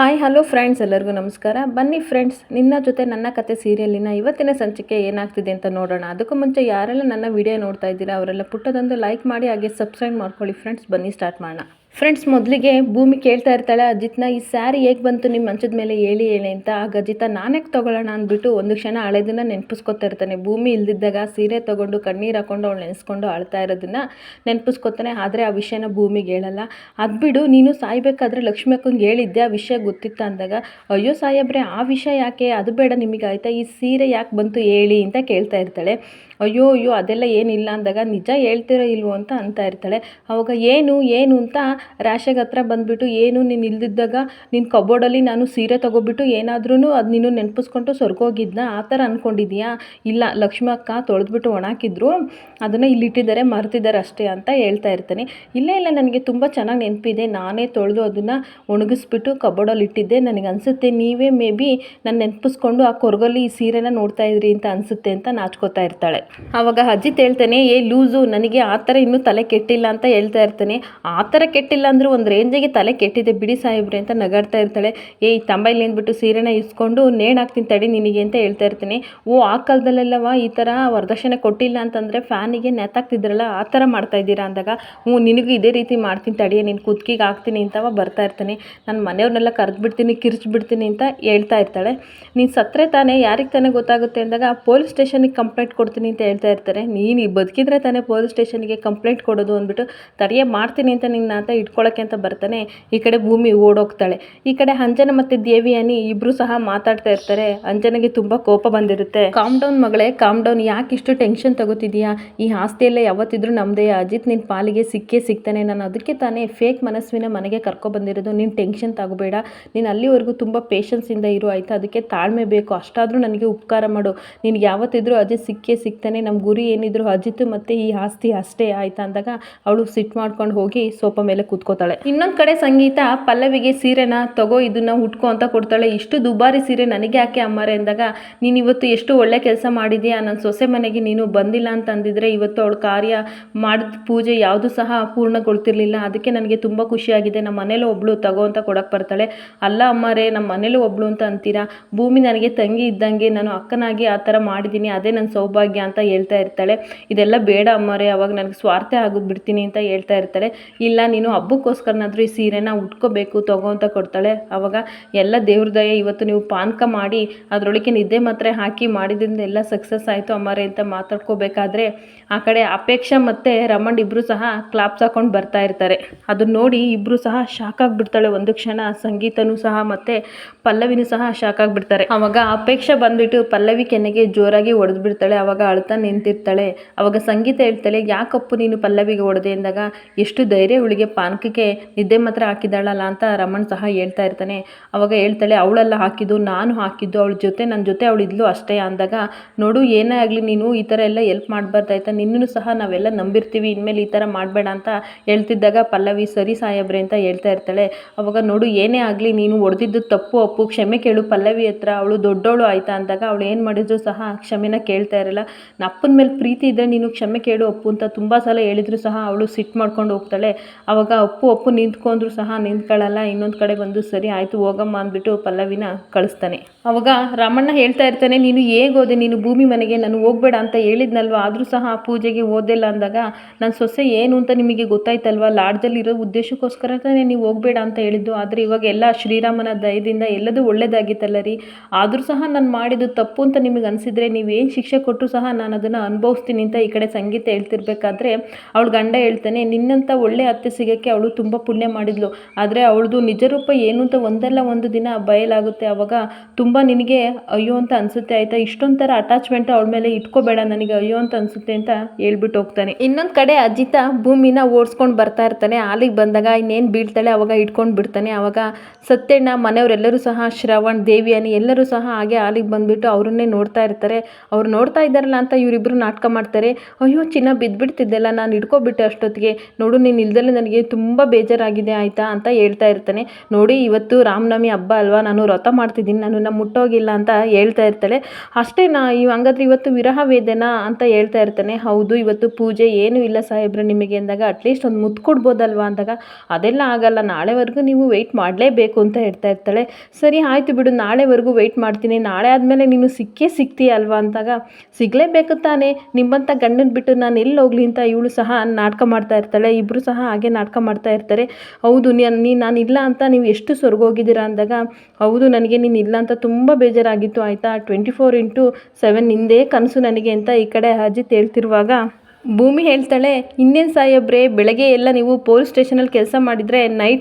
Hi, hello friends, ಎಲ್ಲರಿಗೂ ನಮಸ್ಕಾರ. ಬನ್ನಿ ಫ್ರೆಂಡ್ಸ್, ನಿನ್ನ ಜೊತೆ ನನ್ನ ಕತೆ ಸೀರಿಯಲ್ಲಿನ ಇವತ್ತಿನ ಸಂಚಿಕೆ ಏನಾಗ್ತಿದೆ ಅಂತ ನೋಡೋಣ. ಅದಕ್ಕೂ ಮುಂಚೆ ಯಾರೆಲ್ಲ ನನ್ನ ವಿಡಿಯೋ ನೋಡ್ತಾ ಇದ್ದೀರಾ, ಅವರೆಲ್ಲ ಪುಟ್ಟದೊಂದು ಲೈಕ್ ಮಾಡಿ, ಹಾಗೆ ಸಬ್ಸ್ಕ್ರೈಬ್ ಮಾಡ್ಕೊಳ್ಳಿ. ಫ್ರೆಂಡ್ಸ್, ಬನ್ನಿ ಸ್ಟಾರ್ಟ್ ಮಾಡೋಣ. ಫ್ರೆಂಡ್ಸ್ ಮೊದಲಿಗೆ ಭೂಮಿ ಕೇಳ್ತಾ ಇರ್ತಾಳೆ, ಅಜಿತ್ನ ಈ ಸ್ಯಾರಿ ಹೇಗೆ ಬಂತು ನಿಮ್ಮ ಮಂಚದ ಮೇಲೆ? ಹೇಳಿ ಹೇಳಿ ಅಂತ. ಆಗ ಅಜಿತ ನಾನೇ ತೊಗೊಳ್ಳೋಣ? ಅಂದ್ಬಿಟ್ಟು ಒಂದು ಕ್ಷಣ ಹಳೆದನ್ನ ನೆನಪಿಸ್ಕೊತಾ ಇರ್ತಾನೆ. ಭೂಮಿ ಇಲ್ದಿದ್ದಾಗ ಸೀರೆ ತೊಗೊಂಡು, ಕಣ್ಣೀರು ಹಾಕೊಂಡು ಅವಳು ನೆನೆಸ್ಕೊಂಡು ಅಳ್ತಾ ಇರೋದನ್ನ ನೆನಪಿಸ್ಕೊತಾನೆ. ಆದರೆ ಆ ವಿಷಯನ ಭೂಮಿಗೆ ಹೇಳಲ್ಲ. ಅದು ಬಿಡು, ನೀನು ಸಾಯ್ಬೇಕಾದ್ರೆ ಲಕ್ಷ್ಮಿ ಅಕ್ಕಂಗೆ ಹೇಳಿದ್ದೆ ಆ ವಿಷಯ ಗೊತ್ತಿತ್ತ ಅಂದಾಗ, ಅಯ್ಯೋ ಸಾಹೇಬ್ರೆ ಆ ವಿಷಯ ಯಾಕೆ? ಅದು ಬೇಡ ನಿಮಗೆ ಆಯಿತಾ? ಈ ಸೀರೆ ಯಾಕೆ ಬಂತು ಹೇಳಿ? ಅಂತ ಕೇಳ್ತಾ ಇರ್ತಾಳೆ. ಅಯ್ಯೋ ಅಯ್ಯೋ, ಅದೆಲ್ಲ ಏನಿಲ್ಲ ಅಂದಾಗ ನಿಜ ಹೇಳ್ತಿರೋ ಇಲ್ವೋ ಅಂತ ಅಂತ ಇರ್ತಾಳೆ. ಅವಾಗ ಏನು ಏನು ಅಂತ ರಾಶೆಗೆ ಹತ್ರ ಬಂದುಬಿಟ್ಟು, ಏನು ನೀನು ಇಲ್ದಿದ್ದಾಗ ನಿನ್ನ ಕಬೋರ್ಡಲ್ಲಿ ನಾನು ಸೀರೆ ತೊಗೊಬಿಟ್ಟು ಏನಾದ್ರೂ ಅದು ನೀನು ನೆನಪಿಸ್ಕೊಂಡು ಸೊರ್ಕೋಗಿದ್ದ ಆ ಥರ ಅಂದ್ಕೊಂಡಿದ್ಯಾ ಇಲ್ಲ, ಲಕ್ಷ್ಮಿ ಅಕ್ಕ ತೊಳೆದ್ಬಿಟ್ಟು ಒಣಾಕಿದ್ರು. ಅದನ್ನು ಇಲ್ಲಿಟ್ಟಿದ್ದಾರೆ, ಮರ್ತಿದ್ದಾರೆ ಅಷ್ಟೇ ಅಂತ ಹೇಳ್ತಾ ಇರ್ತಾನೆ. ಇಲ್ಲ ಇಲ್ಲ, ನನಗೆ ತುಂಬ ಚೆನ್ನಾಗಿ ನೆನಪಿದೆ. ನಾನೇ ತೊಳೆದು ಅದನ್ನು ಒಣಗಿಸ್ಬಿಟ್ಟು ಕಬೋರ್ಡಲ್ಲಿ ಇಟ್ಟಿದ್ದೆ. ನನಗೆ ಅನಿಸುತ್ತೆ ನೀವೇ ಮೇ ಬಿ ನಾನು ನೆನಪಿಸ್ಕೊಂಡು ಆ ಕೊರಗಲ್ಲಿ ಈ ಸೀರೆನ ನೋಡ್ತಾ ಇದ್ರಿ ಅಂತ ಅನಿಸುತ್ತೆ ಅಂತ ನಾಚ್ಕೋತಾ ಇರ್ತಾಳೆ. ಆವಾಗ ಅಜಿತ್ ಹೇಳ್ತಾನೆ, ಏ ಲೂಸು, ನನಗೆ ಆ ಥರ ಇನ್ನೂ ತಲೆ ಕೆಟ್ಟಿಲ್ಲ ಅಂತ ಹೇಳ್ತಾ ಇರ್ತಾನೆ. ಆ ಥರ ಕೆಟ್ಟಿಲ್ಲ ಅಂದರೂ ಒಂದು ರೇಂಜಿಗೆ ತಲೆ ಕೆಟ್ಟಿದೆ, ಬಿಡಿ ಸಾಹೇಬ್ರೆ, ಅಂತ ನಗಾಡ್ತಾ ಇರ್ತಾಳೆ. ಏಯ್ ತಂಬೈಲಿ ಅಂದ್ಬಿಟ್ಟು ಸೀರೆನ ಇಸ್ಕೊಂಡು ನೇಣು ಹಾಕ್ತೀನಿ ತಡಿ ನಿನಗೆ, ಅಂತ ಹೇಳ್ತಾ ಇರ್ತಾನೆ. ಓ, ಆ ಕಾಲದಲ್ಲೆಲ್ಲವ ಈ ಥರ ವರದಕ್ಷಿಣೆ ಕೊಟ್ಟಿಲ್ಲ ಅಂತಂದರೆ ಫ್ಯಾನಿಗೆ ನೆತ್ತಾಕ್ತಿದ್ರಲ್ಲ, ಆ ಥರ ಮಾಡ್ತಾ ಇದ್ದೀರಾ ಅಂದಾಗ? ಹ್ಞೂ, ನಿನಗೂ ಇದೇ ರೀತಿ ಮಾಡ್ತೀನಿ ತಡಿಯ ನೀನು ಕುದ್ಕಿಗೆ ಹಾಕ್ತೀನಿ, ಅಂತವ ಬರ್ತಾ ಇರ್ತಾನೆ. ನನ್ನ ಮನೆಯವ್ರನ್ನೆಲ್ಲ ಕರೆದ್ಬಿಡ್ತೀನಿ, ಕಿರ್ಚ್ಬಿಡ್ತೀನಿ, ಅಂತ ಹೇಳ್ತಾ ಇರ್ತಾಳೆ. ನೀನು ಸತ್ತರೆ ತಾನೇ, ಯಾರಿಗೆ ತಾನೇ ಗೊತ್ತಾಗುತ್ತೆ? ಅಂದಾಗ ಪೊಲೀಸ್ ಸ್ಟೇಷನಿಗೆ ಕಂಪ್ಲೇಂಟ್ ಕೊಡ್ತೀನಿ, ಅಂತ ಹೇಳ್ತಾ ಇರ್ತಾರೆ. ನೀನು ಬದುಕಿದ್ರೆ ತಾನೇ ಪೊಲೀಸ್ ಸ್ಟೇಷನ್ಗೆ ಕಂಪ್ಲೇಂಟ್ ಕೊಡೋದು ಅಂದ್ಬಿಟ್ಟು ತಡೆಯೇ ಮಾಡ್ತೀನಿ ಅಂತ ನಿನ್ನ ಅಂತ ಇಟ್ಕೊಳ್ಳೋಕ್ಕೆ ಅಂತ ಬರ್ತಾನೆ. ಈ ಕಡೆ ಭೂಮಿ ಓಡೋಗ್ತಾಳೆ. ಈ ಕಡೆ ಅಂಜನ ಮತ್ತು ದೇವಿಯಾನಿ ಇಬ್ಬರು ಸಹ ಮಾತಾಡ್ತಾ ಇರ್ತಾರೆ. ಅಂಜನಿಗೆ ತುಂಬ ಕೋಪ ಬಂದಿರುತ್ತೆ. ಕಾಮ್ ಡೌನ್ ಮಗಳೇ ಕಾಮ್ ಡೌನ್ ಯಾಕೆ ಇಷ್ಟು ಟೆನ್ಷನ್ ತಗೋತಿದ್ಯಾ? ಈ ಆಸ್ತಿಯಲ್ಲೇ ಯಾವತ್ತಿದ್ರೂ ನಮ್ಮದೇ ಅಜಿತ್ ನಿನ್ನ ಪಾಲಿಗೆ ಸಿಕ್ಕೇ ಸಿಗ್ತಾನೆ. ನಾನು ಅದಕ್ಕೆ ತಾನೇ ಫೇಕ್ ಮನಸ್ವಿನ ಮನೆಗೆ ಕರ್ಕೊಬಂದಿರೋದು ನೀನು ಟೆನ್ಷನ್ ತಗೋಬೇಡ. ನೀನು ಅಲ್ಲಿವರೆಗೂ ತುಂಬ ಪೇಷನ್ಸಿಂದ ಇರು ಆಯಿತಾ? ಅದಕ್ಕೆ ತಾಳ್ಮೆ ಬೇಕು. ಅಷ್ಟಾದರೂ ನನಗೆ ಉಪಕಾರ ಮಾಡು. ನಿನ್ಗೆ ಯಾವತ್ತಿದ್ರೂ ಅಜಿತ್ ಸಿಕ್ಕೇ ಸಿಗ್ತಾನೆ. ನಮ್ಮ ಗುರಿ ಏನಿದ್ರು ಅಜಿತ್ ಮತ್ತೆ ಈ ಆಸ್ತಿ ಅಷ್ಟೇ ಆಯ್ತಾ? ಅಂದಾಗ ಅವಳು ಸಿಟ್ ಮಾಡ್ಕೊಂಡು ಹೋಗಿ ಸೋಫಾ ಮೇಲೆ ಕೂತ್ಕೋತಾಳೆ. ಇನ್ನೊಂದು ಕಡೆ ಸಂಗೀತ, ಪಲ್ಲವಿಗೆ ಸೀರೆನ? ತಗೋ, ಇದನ್ನ ಉಟ್ಕೋ ಅಂತ ಕೊಡ್ತಾಳೆ. ಇಷ್ಟು ದುಬಾರಿ ಸೀರೆ ನನಗೆ ಯಾಕೆ ಅಮ್ಮಾರೆ? ಅಂದಾಗ, ನೀನು ಇವತ್ತು ಎಷ್ಟು ಒಳ್ಳೆ ಕೆಲಸ ಮಾಡಿದ್ಯಾ? ನನ್ನ ಸೊಸೆ ಮನೆಗೆ ನೀನು ಬಂದಿಲ್ಲ ಅಂತ ಅಂದಿದ್ರೆ ಇವತ್ತು ಅವಳು ಕಾರ್ಯ ಮಾಡಿದ ಪೂಜೆ ಯಾವುದು ಸಹ ಪೂರ್ಣಗೊಳ್ತಿರ್ಲಿಲ್ಲ. ಅದಕ್ಕೆ ನನಗೆ ತುಂಬ ಖುಷಿಯಾಗಿದೆ. ನಮ್ಮ ಮನೇಲಿ ಒಬ್ಳು ತಗೋ ಅಂತ ಕೊಡಕ್ಕೆ ಬರ್ತಾಳೆ. ಅಲ್ಲ ಅಮ್ಮಾರೆ ನಮ್ಮ ಮನೇಲಿ ಒಬ್ಳು ಅಂತ ಅಂತೀರಾ? ಭೂಮಿ ನನಗೆ ತಂಗಿ ಇದ್ದಂಗೆ, ನಾನು ಅಕ್ಕನಾಗಿ ಆ ಥರ ಮಾಡಿದ್ದೀನಿ. ಅದೇ ನನ್ನ ಸೌಭಾಗ್ಯ ಅಂತ ಹೇಳ್ತಾ ಇರ್ತಾಳೆ. ಇದೆಲ್ಲ ಬೇಡ ಅಮ್ಮಾರೆ, ಅವಾಗ ನನಗೆ ಸ್ವಾರ್ಥ ಆಗಿಬಿಡ್ತೀನಿ ಅಂತ ಹೇಳ್ತಾ ಇರ್ತಾಳೆ. ಇಲ್ಲ, ನೀನು ಹಬ್ಬಕ್ಕೋಸ್ಕರನಾದರೂ ಈ ಸೀರೆನ ಉಟ್ಕೋಬೇಕು, ತಗೋ ಅಂತ ಕೊಡ್ತಾಳೆ. ಅವಾಗ ಎಲ್ಲ ದೇವ್ರ ದಯೆ, ಇವತ್ತು ನೀವು ಪಾನಕ ಮಾಡಿ ಅದರೊಳಗೆ ನಿದ್ದೆ ಮಾತ್ರ ಹಾಕಿ ಮಾಡಿದ್ರಿಂದ ಎಲ್ಲ ಸಕ್ಸಸ್ ಆಯಿತು ಅಮ್ಮರೇ ಅಂತ ಮಾತಾಡ್ಕೋಬೇಕಾದ್ರೆ, ಆ ಕಡೆ ಅಪೇಕ್ಷಾ ಮತ್ತು ರಮಣ್ ಇಬ್ಬರು ಸಹ ಕ್ಲಾಪ್ಸ್ ಹಾಕೊಂಡು ಬರ್ತಾ ಇರ್ತಾರೆ. ಅದನ್ನ ನೋಡಿ ಇಬ್ಬರು ಸಹ ಶಾಕ್ ಆಗಿಬಿಡ್ತಾಳೆ. ಒಂದು ಕ್ಷಣ ಸಂಗೀತನೂ ಸಹ ಮತ್ತು ಪಲ್ಲವಿನೂ ಸಹ ಶಾಕ್ ಆಗಿಬಿಡ್ತಾರೆ. ಅವಾಗ ಅಪೇಕ್ಷೆ ಬಂದ್ಬಿಟ್ಟು ಪಲ್ಲವಿ ಕೆನೆಗೆ ಜೋರಾಗಿ ಹೊಡೆದು ಬಿಡ್ತಾಳೆ ಅಳ್ತಾ ನಿಂತಿರ್ತಾಳೆ. ಅವಾಗ ಸಂಗೀತ ಹೇಳ್ತಾಳೆ, ಯಾಕಪ್ಪು ನೀನು ಪಲ್ಲವಿಗೆ ಹೊಡೆದೆ ಅಂದಾಗ ಎಷ್ಟು ಧೈರ್ಯ ಇವಳಿಗೆ ಪಾನಕಕ್ಕೆ ನಿದ್ದೆ ಮಾತ್ರ ಹಾಕಿದಾಳಲ್ಲ ಅಂತ ರಮಣ್ ಸಹ ಹೇಳ್ತಾ ಇರ್ತಾನೆ. ಅವಾಗ ಹೇಳ್ತಾಳೆ, ಅವಳೆಲ್ಲ ಹಾಕಿದ್ದು, ನಾನು ಹಾಕಿದ್ದು, ಅವಳ ಜೊತೆ ನನ್ನ ಜೊತೆ ಅವಳು ಇದ್ಲು ಅಷ್ಟೇ. ಅಂದಾಗ, ನೋಡು, ಏನೇ ಆಗಲಿ ನೀನು ಈ ಥರ ಎಲ್ಲ ಎಲ್ಪ್ ಮಾಡಬಾರ್ದಾಯ್ತಾ ನಿನ್ನೂ ಸಹ ನಾವೆಲ್ಲ ನಂಬಿರ್ತೀವಿ, ಇನ್ಮೇಲೆ ಈ ಥರ ಮಾಡಬೇಡ ಅಂತ ಹೇಳ್ತಿದ್ದಾಗ ಪಲ್ಲವಿ, ಸರಿ ಸಾಯಬ್ರೆ ಅಂತ ಹೇಳ್ತಾ ಇರ್ತಾಳೆ. ಅವಾಗ, ನೋಡು, ಏನೇ ಆಗಲಿ ನೀನು ಹೊಡೆದಿದ್ದು ತಪ್ಪು, ಅಪ್ಪು, ಕ್ಷಮೆ ಕೇಳು ಪಲ್ಲವಿ ಹತ್ರ, ಅವಳು ದೊಡ್ಡವಳು ಆಯ್ತಾ? ಅಂದಾಗ, ಅವಳು ಏನು ಮಾಡಿದ್ರು ಸಹ ಕ್ಷಮೆನ ಕೇಳ್ತಾ ಇರಲ್ಲ. ನಪ್ಪನ ಮೇಲೆ ಪ್ರೀತಿ ಇದ್ದರೆ ನೀನು ಕ್ಷಮೆ ಕೇಳು ಅಪ್ಪು ಅಂತ ತುಂಬ ಸಲ ಹೇಳಿದ್ರು ಸಹ ಅವಳು ಸಿಟ್ಟು ಮಾಡ್ಕೊಂಡು ಹೋಗ್ತಾಳೆ. ಅವಾಗ ಅಪ್ಪು ಅಪ್ಪು ನಿಂತ್ಕೊಂಡ್ರು ಸಹ ನಿಂತ್ಕೊಳ್ಳಲ್ಲ, ಇನ್ನೊಂದು ಕಡೆ ಬಂದು ಸರಿ ಆಯಿತು ಹೋಗಮ್ಮ ಅಂದ್ಬಿಟ್ಟು ಪಲ್ಲವಿನ ಕಳಿಸ್ತಾನೆ. ಅವಾಗ ರಾಮಣ್ಣ ಹೇಳ್ತಾ ಇರ್ತಾನೆ, ನೀನು ಹೇಗೆ ಹೋದೆ? ನೀನು ಭೂಮಿ ಮನೆಗೆ ನಾನು ಹೋಗ್ಬೇಡ ಅಂತ ಹೇಳಿದ್ನಲ್ವ? ಆದರೂ ಸಹ ಆ ಪೂಜೆಗೆ ಓದಿಲ್ಲ ಅಂದಾಗ ನನ್ನ ಸೊಸೆ ಏನು ಅಂತ ನಿಮಗೆ ಗೊತ್ತಾಯ್ತಲ್ವ? ಲಾಡ್ಜಲ್ಲಿರೋ ಉದ್ದೇಶಕ್ಕೋಸ್ಕರ ತಾನೇ ನೀವು ಹೋಗಬೇಡ ಅಂತ ಹೇಳಿದ್ದು. ಆದರೆ ಇವಾಗ ಎಲ್ಲ ಶ್ರೀರಾಮನ ದಯದಿಂದ ಎಲ್ಲದೂ ಒಳ್ಳೇದಾಗಿತ್ತಲ್ಲ ರೀ. ಆದರೂ ಸಹ ನಾನು ಮಾಡಿದ್ದು ತಪ್ಪು ಅಂತ ನಿಮಗೆ ಅನಿಸಿದ್ರೆ ನೀವೇನು ಶಿಕ್ಷೆ ಕೊಟ್ಟರು ಸಹ ನಾನು ಅದನ್ನು ಅನುಭವಿಸ್ತೀನಿ ಅಂತ ಈ ಕಡೆ ಸಂಗೀತ ಹೇಳ್ತಿರ್ಬೇಕಾದ್ರೆ, ಅವಳು ಗಂಡ ಹೇಳ್ತಾನೆ ನಿನ್ನಂಥ ಒಳ್ಳೆ ಅತ್ತೆ ಸಿಗೋಕ್ಕೆ ಅವಳು ತುಂಬ ಪುಣ್ಯ ಮಾಡಿದ್ಲು. ಆದರೆ ಅವಳದು ನಿಜ ರೂಪ ಏನು ಅಂತ ಒಂದಲ್ಲ ಒಂದು ದಿನ ಬಯಲಾಗುತ್ತೆ. ಅವಾಗ ತುಂಬ ನಿನಗೆ ಅಯ್ಯೋ ಅಂತ ಅನಿಸುತ್ತೆ ಆಯಿತಾ? ಇಷ್ಟೊಂಥರ ಅಟ್ಯಾಚ್ಮೆಂಟ್ ಅವಳ ಮೇಲೆ ಇಟ್ಕೋಬೇಡ ನನಗೆ ಅಯ್ಯೋ ಅಂತ ಅನಿಸುತ್ತೆ ಅಂತ ಹೇಳ್ಬಿಟ್ಟು ಹೋಗ್ತಾನೆ. ಇನ್ನೊಂದು ಕಡೆ ಅಜಿತ ಭೂಮಿನ ಓಡಿಸ್ಕೊಂಡು ಬರ್ತಾ ಇರ್ತಾನೆ. ಅಲ್ಲಿಗೆ ಬಂದಾಗ ಇನ್ನೇನು ಬೀಳ್ತಾಳೆ ಅವಾಗ ಇಟ್ಕೊಂಡು ಬಿಡ್ತಾನೆ. ಅವಾಗ ಸತ್ಯಣ್ಣ ಮನೆಯವರೆಲ್ಲರೂ ಸಹ, ಶ್ರವಣ್, ದೇವಿಯಾನಿ ಎಲ್ಲರೂ ಸಹ ಹಾಗೆ ಆಲಿಗೆ ಬಂದುಬಿಟ್ಟು ಅವರನ್ನೇ ನೋಡ್ತಾ ಇರ್ತಾರೆ. ಅವ್ರು ನೋಡ್ತಾ ಇದ್ದಾರಲ್ಲ ಅಂತ ಇವರಿಬ್ಬರು ನಾಟಕ ಮಾಡ್ತಾರೆ. ಅಯ್ಯೋ, ಚಿನ್ನ ಬಿದ್ದುಬಿಡ್ತಿದ್ದೆಲ್ಲ ನಾನು ಹಿಡ್ಕೊಬಿಟ್ಟೆ ಅಷ್ಟೊತ್ತಿಗೆ. ನೋಡು, ನೀನು ಇಲ್ದಲ್ಲೇ ನನಗೆ ತುಂಬ ಬೇಜಾರಾಗಿದೆ, ಆಯಿತಾ? ಅಂತ ಹೇಳ್ತಾ ಇರ್ತಾನೆ. ನೋಡಿ, ಇವತ್ತು ರಾಮನವಮಿ ಹಬ್ಬ ಅಲ್ವಾ? ನಾನು ವ್ರತ ಮಾಡ್ತಿದ್ದೀನಿ ನಾನು ಮುಟ್ಟೋಗಿಲ್ಲ ಅಂತ ಹೇಳ್ತಾ ಇರ್ತಾಳೆ. ಅಷ್ಟೇ ನಾ ಇವ್ ಹಂಗಾದ್ರೆ ಇವತ್ತು ವಿರಹ ವೇದನ ಅಂತ ಹೇಳ್ತಾ ಇರ್ತಾನೆ. ಹೌದು, ಇವತ್ತು ಪೂಜೆ ಏನೂ ಇಲ್ಲ ಸಾಹೇಬ್ರೆ ನಿಮಗೆ ಅಂದಾಗ ಅಟ್ಲೀಸ್ಟ್ ಒಂದು ಮುತ್ತು ಕೊಡ್ಬೋದಲ್ವಾ ಅಂದಾಗ. ಅದೆಲ್ಲ ಆಗಲ್ಲ, ನಾಳೆವರೆಗೂ ನೀವು ವೆಯ್ಟ್ ಮಾಡಲೇಬೇಕು ಅಂತ ಹೇಳ್ತಾ ಇರ್ತಾಳೆ. ಸರಿ, ಆಯಿತು ಬಿಡು, ನಾಳೆವರೆಗೂ ವೆಯ್ಟ್ ಮಾಡ್ತೀನಿ. ನಾಳೆ ಆದಮೇಲೆ ನೀನು ಸಿಕ್ಕೇ ಸಿಗ್ತೀಯ ಅಲ್ವಾ ಅಂದಾಗ, ಸಿಗಲೇಬೇಕು. ತಾನೇ. ನಿಮ್ಮಂಥ ಗಂಡನ ಬಿಟ್ಟು ನಾನು ಎಲ್ಲಿ ಹೋಗ್ಲಿ ಅಂತ ಇವಳು ಸಹ ನಾಟಕ ಮಾಡ್ತಾ ಇರ್ತಾಳೆ ಇಬ್ಬರು ಸಹ ಹಾಗೆ ನಾಟಕ ಮಾಡ್ತಾ ಇರ್ತಾರೆ. ಹೌದು ನೀ ನಾನು ಇಲ್ಲ ಅಂತ ನೀವು ಎಷ್ಟು ಸ್ವರ್ಗೋಗಿದ್ದೀರಾ ಅಂದಾಗ, ಹೌದು, ನನಗೆ ನೀನು ಇಲ್ಲ ಅಂತ ತುಂಬ ಬೇಜಾರಾಗಿತ್ತು, ಆಯಿತಾ? ಟ್ವೆಂಟಿ ಫೋರ್ ಇಂಟು ಸೆವೆನ್ ಕನಸು ನನಗೆ ಅಂತ ಈ ಕಡೆ ಅಜಿತ್ ಹೇಳ್ತಿರುವಾಗ. ಭೂಮಿ ಹೇಳ್ತಾಳೆ, ಇನ್ನೇನು ಸಾಹೇಬ್ರೆ, ಬೆಳಗ್ಗೆ ಎಲ್ಲ ನೀವು ಪೊಲೀಸ್ ಸ್ಟೇಷನಲ್ಲಿ ಕೆಲಸ ಮಾಡಿದರೆ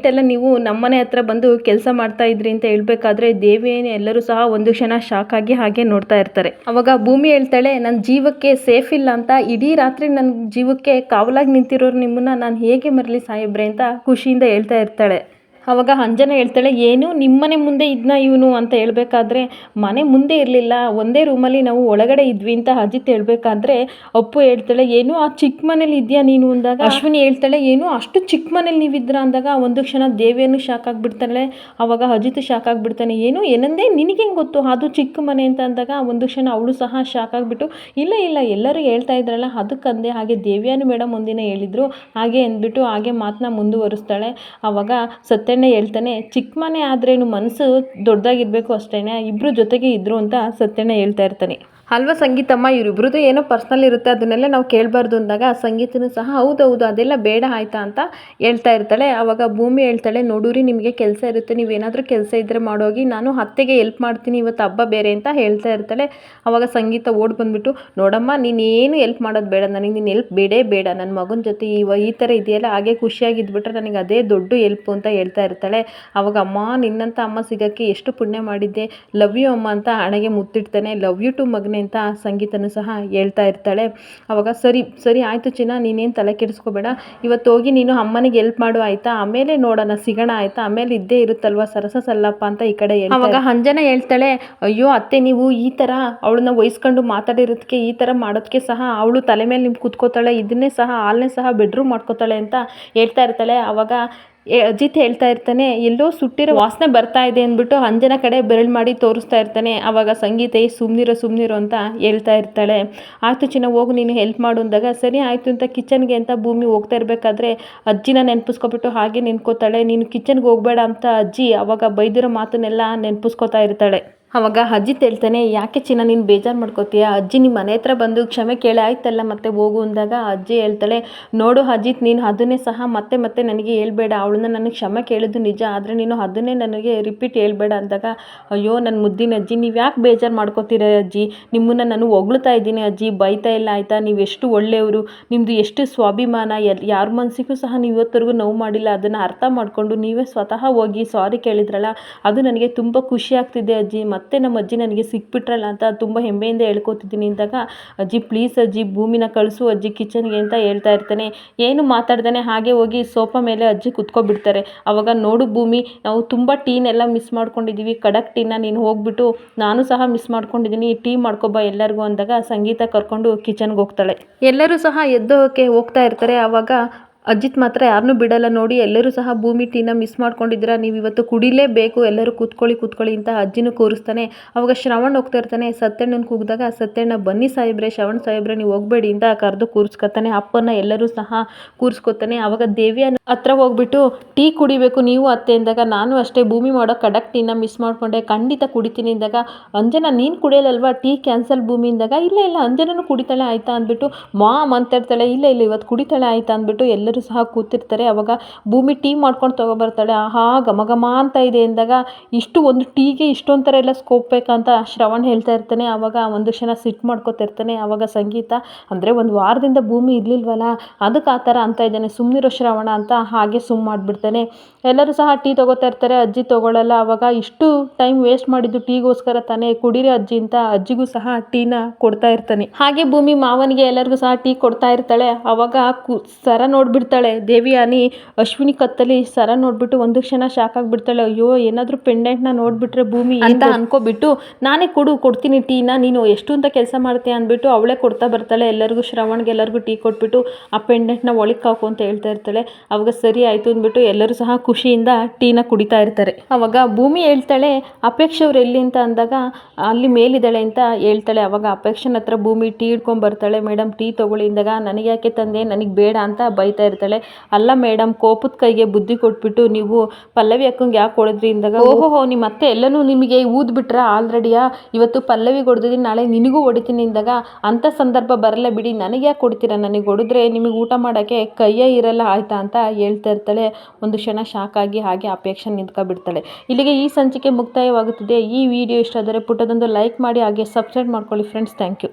ಎಲ್ಲ ನೀವು ನಮ್ಮನೆ ಹತ್ರ ಬಂದು ಕೆಲಸ ಮಾಡ್ತಾ ಇದ್ರಿ ಅಂತ ಹೇಳ್ಬೇಕಾದ್ರೆ ದೇವಿಯೇನೆ ಎಲ್ಲರೂ ಸಹ ಒಂದು ಕ್ಷಣ ಶಾಕ್ ಆಗಿ ಹಾಗೆ ನೋಡ್ತಾ ಇರ್ತಾರೆ. ಅವಾಗ ಭೂಮಿ ಹೇಳ್ತಾಳೆ ನನ್ನ ಜೀವಕ್ಕೆ ಸೇಫ್ ಇಲ್ಲ ಅಂತ, ಇಡೀ ರಾತ್ರಿ ನನ್ನ ಜೀವಕ್ಕೆ ಕಾವಲಾಗಿ ನಿಂತಿರೋರು ನಿಮ್ಮನ್ನ ನಾನು ಹೇಗೆ ಮರಲಿ ಸಾಹೇಬ್ರೆ? ಅಂತ ಖುಷಿಯಿಂದ ಹೇಳ್ತಾ ಇರ್ತಾಳೆ. ಅವಾಗ ಅಂಜನ ಹೇಳ್ತಾಳೆ, ಏನು? ನಿಮ್ಮನೆ ಮುಂದೆ ಇದ್ನ ಇವನು? ಅಂತ ಹೇಳಬೇಕಾದ್ರೆ, ಮನೆ ಮುಂದೆ ಇರಲಿಲ್ಲ, ಒಂದೇ ರೂಮಲ್ಲಿ ನಾವು ಒಳಗಡೆ ಇದ್ವಿ ಅಂತ ಅಜಿತ್ ಹೇಳಬೇಕಾದ್ರೆ, ಅಪ್ಪು ಹೇಳ್ತಾಳೆ, ಏನು? ಆ ಚಿಕ್ಕ ಮನೇಲಿ ಇದೆಯಾ ನೀನು? ಅಂದಾಗ, ಅಶ್ವಿನಿ ಹೇಳ್ತಾಳೆ, ಏನು? ಅಷ್ಟು ಚಿಕ್ಕ ಮನೇಲಿ ನೀವಿದ್ರ ಅಂದಾಗ ಒಂದು ಕ್ಷಣ ದೇವಿಯನ್ನು ಶಾಕ್ ಆಗಿಬಿಡ್ತಾಳೆ. ಅವಾಗ ಅಜಿತ್ ಶಾಕ್ ಆಗಿಬಿಡ್ತಾನೆ, ಏನು? ಏನಂದೇ? ನಿನಗೆ ಗೊತ್ತು? ಅದು ಚಿಕ್ಕ ಮನೆ ಅಂತ? ಅಂದಾಗ ಒಂದು ಕ್ಷಣ ಅವಳು ಸಹ ಶಾಕ್ ಆಗಿಬಿಟ್ಟು, ಇಲ್ಲ ಇಲ್ಲ, ಎಲ್ಲರೂ ಹೇಳ್ತಾ ಇದ್ರಲ್ಲ ಅದಕ್ಕಂದೆ ಹಾಗೆ ದೇವಿಯಾನು ಮೇಡಮ್ ಒಂದಿನ ಹೇಳಿದರು, ಹಾಗೆ ಅಂದ್ಬಿಟ್ಟು, ಹಾಗೆ ಮಾತನ್ನ ಮುಂದುವರಿಸ್ತಾಳೆ. ಅವಾಗ ಸತ್ಯಣ್ಣ ಹೇಳ್ತಾನೆ, ಚಿಕ್ಕ ಮನೆ ಆದ್ರೇನು ಮನಸ್ಸು ದೊಡ್ಡದಾಗಿರ್ಬೇಕು ಅಷ್ಟೇ ಇಬ್ಬರು ಜೊತೆಗೆ ಇದ್ದರು ಅಂತ ಸತ್ಯಣ್ಣ ಹೇಳ್ತಾ ಇರ್ತಾನೆ. ಅಲ್ವಾ ಸಂಗೀತಮ್ಮ ಇವರಿಬ್ರದ್ದು ಏನೋ ಪರ್ಸ್ನಲ್ ಇರುತ್ತೆ, ಅದನ್ನೆಲ್ಲ ನಾವು ಕೇಳಬಾರ್ದು ಅಂದಾಗ ಆ ಸಂಗೀತನೂ ಸಹ ಹೌದು ಹೌದು ಅದೆಲ್ಲ ಬೇಡ ಆಯ್ತಾ? ಅಂತ ಹೇಳ್ತಾ ಇರ್ತಾಳೆ. ಆವಾಗ ಭೂಮಿ ಹೇಳ್ತಾಳೆ, ನೋಡೂರಿ, ನಿಮಗೆ ಕೆಲಸ ಇರುತ್ತೆ, ನೀವೇನಾದರೂ ಕೆಲಸ ಇದ್ದರೆ ಮಾಡೋಗಿ, ನಾನು ಅತ್ತೆಗೆ ಎಲ್ಪ್ ಮಾಡ್ತೀನಿ, ಇವತ್ತು ಹಬ್ಬ ಬೇರೆ ಅಂತ ಹೇಳ್ತಾ ಇರ್ತಾಳೆ. ಆವಾಗ ಸಂಗೀತ ಓಡ್ ಬಂದುಬಿಟ್ಟು, ನೋಡಮ್ಮ, ನೀನೇನು ಏನು ಎಲ್ಪ್ ಮಾಡೋದು ಬೇಡ, ನನಗೆ ನೀನು ಎಲ್ಪ್ ಬೇಡೇ ಬೇಡ ನನ್ನ ಮಗನ ಜೊತೆ ಇವ ಈ ಥರ ಇದೆಯಲ್ಲ, ಹಾಗೆ ಖುಷಿಯಾಗಿದ್ಬಿಟ್ರೆ ನನಗೆ ಅದೇ ದೊಡ್ಡ ಎಲ್ಪು ಅಂತ ಹೇಳ್ತಾ ಇರ್ತಾಳೆ. ಅವಾಗ ಅಮ್ಮ ನಿನ್ನಂಥ ಅಮ್ಮ ಸಿಗೋಕ್ಕೆ ಎಷ್ಟು ಪುಣ್ಯ ಮಾಡಿದ್ದೆ, ಲವ್ ಯು ಅಮ್ಮ ಅಂತ ಹಣೆಗೆ ಮುತ್ತಿಡ್ತಾನೆ. ಲವ್ ಯು ಟು ಮಗನೇ ಅಂತ ಸಂಗೀತನೂ ಸಹ ಹೇಳ್ತಾ ಇರ್ತಾಳೆ. ಅವಾಗ, ಸರಿ ಸರಿ ಆಯಿತು ಚಿನ್ನ, ನೀನೇನು ತಲೆ ಕೆಡಿಸ್ಕೋಬೇಡ. ಇವತ್ತು ಹೋಗಿ ನೀನು ಅಮ್ಮನಿಗೆ ಎಲ್ಪ್ ಮಾಡು, ಆಯಿತಾ? ಆಮೇಲೆ ನೋಡೋಣ, ಸಿಗೋಣ, ಆಯಿತಾ? ಆಮೇಲೆ ಇದ್ದೇ ಇರುತ್ತಲ್ವ? ಸರಸ, ಸಲ್ಲಪ್ಪ ಅಂತ ಈ ಕಡೆ ಅವಾಗ ಅಂಜನ ಹೇಳ್ತಾಳೆ, ಅಯ್ಯೋ, ಅತ್ತೆ, ನೀವು ಈ ಥರ ಅವಳನ್ನ ವಹಿಸ್ಕೊಂಡು ಮಾತಾಡಿರೋದಕ್ಕೆ ಈ ಥರ ಮಾಡೋದಕ್ಕೆ ಸಹ ಅವಳು ತಲೆ ಮೇಲೆ ನಿಮ್ಗೆ ಕೂತ್ಕೋತಾಳೆ ಇದನ್ನೇ ಸಹ ಹಾಲನ್ನೇ ಸಹ ಬೆಡ್ರೂಮ್ ಮಾಡ್ಕೋತಾಳೆ ಅಂತ ಹೇಳ್ತಾ ಇರ್ತಾಳೆ. ಅವಾಗ ಅಜಿತ್ ಹೇಳ್ತಾ ಇರ್ತಾನೆ, ಎಲ್ಲೋ ಸುಟ್ಟಿರೋ ವಾಸನೆ ಬರ್ತಾ ಇದೆ ಅಂದ್ಬಿಟ್ಟು ಅಂಜನ ಕಡೆ ಬೆರಳು ಮಾಡಿ ತೋರಿಸ್ತಾ ಇರ್ತಾನೆ. ಅವಾಗ ಸಂಗೀತ, ಸುಮ್ನಿರೋ ಸುಮ್ನಿರೋ ಅಂತ ಹೇಳ್ತಾ ಇರ್ತಾಳೆ. ಆಯ್ತು ಚಿನ್ನ, ಹೋಗು, ನೀನು ಹೆಲ್ಪ್ ಮಾಡು ಅಂದಾಗ, ಸರಿ, ಆಯಿತು ಅಂತ ಕಿಚನ್ಗೆ ಅಂತ ಭೂಮಿ ಹೋಗ್ತಾ ಇರಬೇಕಾದ್ರೆ ಅಜ್ಜಿನ ನೆನ್ಪಿಸ್ಕೊಬಿಟ್ಟು ಹಾಗೆ ನಿಂತ್ಕೋತಾಳೆ. ನೀನು ಕಿಚನ್ಗೆ ಹೋಗಬೇಡ ಅಂತ ಅಜ್ಜಿ ಅವಾಗ ಬೈದಿರೋ ಮಾತನ್ನೆಲ್ಲ ನೆನ್ಪಿಸ್ಕೊತಾ ಇರ್ತಾಳೆ. ಅವಾಗ ಅಜ್ಜಿ ತೇಳ್ತಾನೆ ಯಾಕೆ ಚಿನ್ನ ನೀನು ಬೇಜಾರು ಮಾಡ್ಕೋತೀಯ? ಅಜ್ಜಿ ನಿಮ್ಮ ಮನೆ ಹತ್ರ ಬಂದು ಕ್ಷಮೆ ಕೇಳಿ ಆಯ್ತಲ್ಲ ಮತ್ತೆ ಹೋಗು ಅಂದಾಗ ಅಜ್ಜಿ ಹೇಳ್ತಾಳೆ, ನೋಡು ಅಜಿತ್, ನೀನು ಅದನ್ನೇ ಸಹ ಮತ್ತೆ ಮತ್ತೆ ನನಗೆ ಹೇಳ್ಬೇಡ. ಅವಳನ್ನ ನನಗೆ ಕ್ಷಮೆ ಕೇಳಿದ್ದು ನಿಜ, ಆದರೆ ನೀನು ಅದನ್ನೇ ನನಗೆ ರಿಪೀಟ್ ಹೇಳ್ಬೇಡ ಅಂದಾಗ, ಅಯ್ಯೋ ನನ್ನ ಮುದ್ದಿನ ಅಜ್ಜಿ, ನೀವು ಯಾಕೆ ಬೇಜಾರು ಮಾಡ್ಕೋತೀರ ಅಜ್ಜಿ? ನಿಮ್ಮನ್ನು ನಾನು ಹೊಗಳ್ತಾ ಇದ್ದೀನಿ ಅಜ್ಜಿ, ಬೈತಾ ಇಲ್ಲ ಆಯಿತಾ? ನೀವು ಎಷ್ಟು ಒಳ್ಳೆಯವರು ನಿಮ್ಮದು ಎಷ್ಟು ಸ್ವಾಭಿಮಾನ, ಎಲ್, ಯಾರ ಮನಸ್ಸಿಗೂ ಸಹ ನೀವು ಇವತ್ತರೆಗೂ ನೋವು ಮಾಡಿಲ್ಲ. ಅದನ್ನು ಅರ್ಥ ಮಾಡಿಕೊಂಡು ನೀವೇ ಸ್ವತಃ ಹೋಗಿ ಸಾರಿ ಕೇಳಿದ್ರಲ್ಲ, ಅದು ನನಗೆ ತುಂಬ ಖುಷಿ ಆಗ್ತಿದೆ ಅಜ್ಜಿ ಮತ್ತೆ ನಮ್ಮ ಅಜ್ಜಿ ನನಗೆ ಸಿಕ್ಬಿಟ್ರಲ್ಲ ಅಂತ ತುಂಬ ಹೆಮ್ಮೆಯಿಂದ ಹೇಳ್ಕೊತಿದ್ದೀನಿ ಅಂದಾಗ, ಅಜ್ಜಿ ಪ್ಲೀಸ್ ಅಜ್ಜಿ, ಭೂಮಿನ ಕಳಿಸು ಅಜ್ಜಿ ಕಿಚನ್ಗೆ ಅಂತ ಹೇಳ್ತಾ ಇರ್ತಾನೆ. ಏನು ಮಾತಾಡ್ದೇ ಹಾಗೆ ಹೋಗಿ ಸೋಫಾ ಮೇಲೆ ಅಜ್ಜಿ ಕುತ್ಕೊಬಿಡ್ತಾರೆ. ಅವಾಗ ನೋಡು ಭೂಮಿ, ನಾವು ತುಂಬ ಟೀನೆಲ್ಲ ಮಿಸ್ ಮಾಡ್ಕೊಂಡಿದ್ದೀವಿ ಕಡಕ್ ಟೀನ ನೀನು ಹೋಗ್ಬಿಟ್ಟು ನಾನು ಸಹ ಮಿಸ್ ಮಾಡ್ಕೊಂಡಿದ್ದೀನಿ ಟೀ ಮಾಡ್ಕೊಬಾ ಎಲ್ಲರಿಗೂ ಅಂದಾಗ ಸಂಗೀತ ಕರ್ಕೊಂಡು ಕಿಚನ್ಗೆ ಹೋಗ್ತಾಳೆ. ಎಲ್ಲರೂ ಸಹ ಎದ್ದೋಕೆ ಹೋಗ್ತಾ ಇರ್ತಾರೆ. ಆವಾಗ ಅಜಿತ್ ಮಾತ್ರ ಯಾರನ್ನೂ ಬಿಡಲ್ಲ. ನೋಡಿ, ಎಲ್ಲರೂ ಸಹ ಭೂಮಿ ಟೀನ ಮಿಸ್ ಮಾಡ್ಕೊಂಡಿದ್ದೀರಾ? ನೀವು ಇವತ್ತು ಕುಡಿಲೇಬೇಕು. ಎಲ್ಲರೂ ಕೂತ್ಕೊಳ್ಳಿ ಕೂತ್ಕೊಳ್ಳಿ ಅಂತ ಅಜ್ಜಿನೂ ಕೂರಿಸ್ತಾನೆ. ಅವಾಗ ಶ್ರವಣ್ ಹೋಗ್ತಾ ಇರ್ತಾನೆ. ಸತ್ಯಣ್ಣನ ಕೂಗಿದಾಗ, ಸತ್ಯಣ್ಣ, ಬನ್ನಿ ಸಾಹೇಬ್ರೆ, ಶ್ರವಣ್ ಸಾಹೇಬ್ರೆ, ನೀವು ಹೋಗ್ಬೇಡಿ ಅಂತ ಕರೆದು ಕೂರಿಸ್ಕೊತಾನೆ. ಅಪ್ಪನ ಎಲ್ಲರೂ ಸಹ ಕೂರಿಸ್ಕೊತಾನೆ. ಅವಾಗ ದೇವಿಯ ಹತ್ರ ಹೋಗ್ಬಿಟ್ಟು, ಟೀ ಕುಡಿಬೇಕು ನೀವು ಅತ್ತೆ ಅಂದಾಗ, ನಾನು ಅಷ್ಟೇ ಭೂಮಿ ಮಾಡೋ ಕಡಕ್ ಟೀನ ಮಿಸ್ ಮಾಡ್ಕೊಂಡೆ. ಖಂಡಿತ ಕುಡಿತೀನಿ ಅಂದಾಗ, ಅಂಜನ, ನೀನು ಕುಡಿಯಲ್ಲಲ್ವಾ ಟೀ ಕ್ಯಾನ್ಸಲ್ ಭೂಮಿ ಅಂದಾಗ, ಇಲ್ಲ ಇಲ್ಲ ಅಂಜನೂ ಕುಡಿತಾಳೆ, ಆಯ್ತಾ? ಅಂದ್ಬಿಟ್ಟು, ಮಾಮ್ ಅಂತ ಇಲ್ಲ ಇಲ್ಲ, ಇವತ್ತು ಕುಡಿತಾಳೆ, ಆಯ್ತಾ? ಅಂದ್ಬಿಟ್ಟು ಎಲ್ಲರೂ ಸಹ ಕೂತಿರ್ತಾರೆ. ಅವಾಗ ಭೂಮಿ ಟೀ ಮಾಡ್ಕೊಂಡು ತೊಗೊಬರ್ತಾಳೆ ಆಹಾ ಘಮ ಘಮ ಅಂತ ಇದೆ ಅಂದಾಗ ಇಷ್ಟು ಒಂದು ಟೀಗೆ ಇಷ್ಟೊಂದು ಥರ ಎಲ್ಲ ಸ್ಕೋಪ್ ಬೇಕಂತ ಶ್ರವಣ್ ಹೇಳ್ತಾ ಇರ್ತಾನೆ. ಅವಾಗ ಒಂದು ಕ್ಷಣ ಸಿಟ್ಟು ಮಾಡ್ಕೋತಿರ್ತಾನೆ ಅವಾಗ ಸಂಗೀತ, ಅಂದರೆ ಒಂದು ವಾರದಿಂದ ಭೂಮಿ ಇರಲಿಲ್ವಲ್ಲ, ಅದಕ್ಕೆ ಆ ಥರ ಅಂತ ಇದ್ದಾನೆ. ಸುಮ್ಮನಿರೋ ಶ್ರವಣ ಅಂತ ಹಾಗೆ ಸುಮ್ಮ ಮಾಡಿಬಿಡ್ತಾನೆ. ಎಲ್ಲರೂ ಸಹ ಟೀ ತೊಗೋತಾ ಇರ್ತಾರೆ. ಅಜ್ಜಿ ತೊಗೊಳ್ಳಲ್ಲ ಆವಾಗ ಇಷ್ಟು ಟೈಮ್ ವೇಸ್ಟ್ ಮಾಡಿದ್ದು ಟೀಗೋಸ್ಕರ ತಾನೇ. ಕುಡೀರಿ ಅಜ್ಜಿ ಅಂತ ಅಜ್ಜಿಗೂ ಸಹ ಟೀನ ಕೊಡ್ತಾ ಇರ್ತಾನೆ. ಹಾಗೆ ಭೂಮಿ ಮಾವನಿಗೆ ಎಲ್ಲರಿಗೂ ಸಹ ಟೀ ಕೊಡ್ತಾ ಇರ್ತಾಳೆ. ಅವಾಗ ಸರ ನೋಡ್ಬಿಟ್ಟು ಬಿಡ್ತಾಳೆ. ದೇವಿಯಾನಿ ಅಶ್ವಿನಿ ಕತ್ತಲಿ ಸರ ನೋಡ್ಬಿಟ್ಟು ಒಂದು ಕ್ಷಣ ಶಾಕ್ ಆಗಿಬಿಡ್ತಾಳೆ. ಅಯ್ಯೋ ಏನಾದರೂ ಪೆಂಡೆಂಟ್ನ ನೋಡ್ಬಿಟ್ರೆ ಭೂಮಿ ಅಂತ ಅನ್ಕೋಬಿಟ್ಟು ನಾನೇ ಕೊಡು ಕೊಡ್ತೀನಿ ಟೀನ ನೀನು ಎಷ್ಟು ಅಂತ ಕೆಲಸ ಮಾಡ್ತೀಯ? ಅಂದ್ಬಿಟ್ಟು ಅವಳೇ ಕೊಡ್ತಾ ಬರ್ತಾಳೆ. ಎಲ್ಲರಿಗೂ ಶ್ರವಣ್ಗೆ ಎಲ್ಲರಿಗೂ ಟೀ ಕೊಟ್ಬಿಟ್ಟು ಆ ಪೆಂಡೆಂಟ್ನ ಒಳಕ್ಕೆ ಹಾಕು ಅಂತ ಹೇಳ್ತಾ ಇರ್ತಾಳೆ. ಅವಾಗ ಸರಿ ಆಯಿತು ಅಂದ್ಬಿಟ್ಟು ಎಲ್ಲರೂ ಸಹ ಖುಷಿಯಿಂದ ಟೀನ ಕುಡಿತಾ ಇರ್ತಾರೆ. ಅವಾಗ ಭೂಮಿ ಹೇಳ್ತಾಳೆ ಅಪೇಕ್ಷೆ ಅವ್ರು ಎಲ್ಲಿ ಅಂತ ಅಂದಾಗ ಅಲ್ಲಿ ಮೇಲಿದ್ದಾಳೆ ಅಂತ ಹೇಳ್ತಾಳೆ. ಅವಾಗ ಅಪೇಕ್ಷನ ಹತ್ರ ಭೂಮಿ ಟೀ ಹಿಡ್ಕೊಂಡು ಬರ್ತಾಳೆ. ಮೇಡಮ್ ಟೀ ತೊಗೊಳ್ಳಿ. ಅಂದಾಗ ನನಗೆ ಯಾಕೆ ತಂದೆ? ನನಗೆ ಬೇಡ ಅಂತ ಬೈತಾ ಇರ್ತಾಳೆ. ಅಲ್ಲ ಮೇಡಮ್ ಕೋಪದ ಕೈಗೆ ಬುದ್ಧಿ ಕೊಟ್ಬಿಟ್ಟು ನೀವು ಪಲ್ಲವಿ ಅಕ್ಕಂಗೆ ಯಾಕೆ ಹೊಡೆದ್ರಿ ಅಂದಾಗ ಓಹೋ ನಿಮ್ಮ ಅತ್ತೆ ಎಲ್ಲನೂ ನಿಮಗೆ ಊದ್ಬಿಟ್ರೆ ಆಲ್ರೆಡಿಯಾ? ಇವತ್ತು ಪಲ್ಲವಿ ಹೊಡೆದಿದ್ದೀನಿ ನಾಳೆ ನಿನಗೂ ಹೊಡಿತೀನಿ ಅಂದಾಗ ಅಂಥ ಸಂದರ್ಭ ಬರಲ್ಲ ಬಿಡಿ ನನಗೆ ಯಾಕೆ ಕೊಡ್ತೀರಾ ನನಗೆ ಹೊಡೆದ್ರೆ ನಿಮಗೆ ಊಟ ಮಾಡೋಕ್ಕೆ ಕೈಯೇ ಇರಲ್ಲ ಆಯ್ತಾ ಅಂತ ಹೇಳ್ತಾ ಇರ್ತಾಳೆ. ಒಂದು ಕ್ಷಣ ಶಾಕ್ ಆಗಿ ಹಾಗೆ ಅಪೇಕ್ಷೆ ನಿಂತ್ಕೊಬಿಡ್ತಾಳೆ ಇಲ್ಲಿಗೆ ಈ ಸಂಚಿಕೆ ಮುಕ್ತಾಯವಾಗುತ್ತದೆ. ಈ ವಿಡಿಯೋ ಇಷ್ಟ ಆದರೆ ಪುಟ್ಟದೊಂದು ಲೈಕ್ ಮಾಡಿ ಹಾಗೆ ಸಬ್ಸ್ಕ್ರೈಬ್ ಮಾಡ್ಕೊಳ್ಳಿ ಫ್ರೆಂಡ್ಸ್ ಥ್ಯಾಂಕ್ ಯು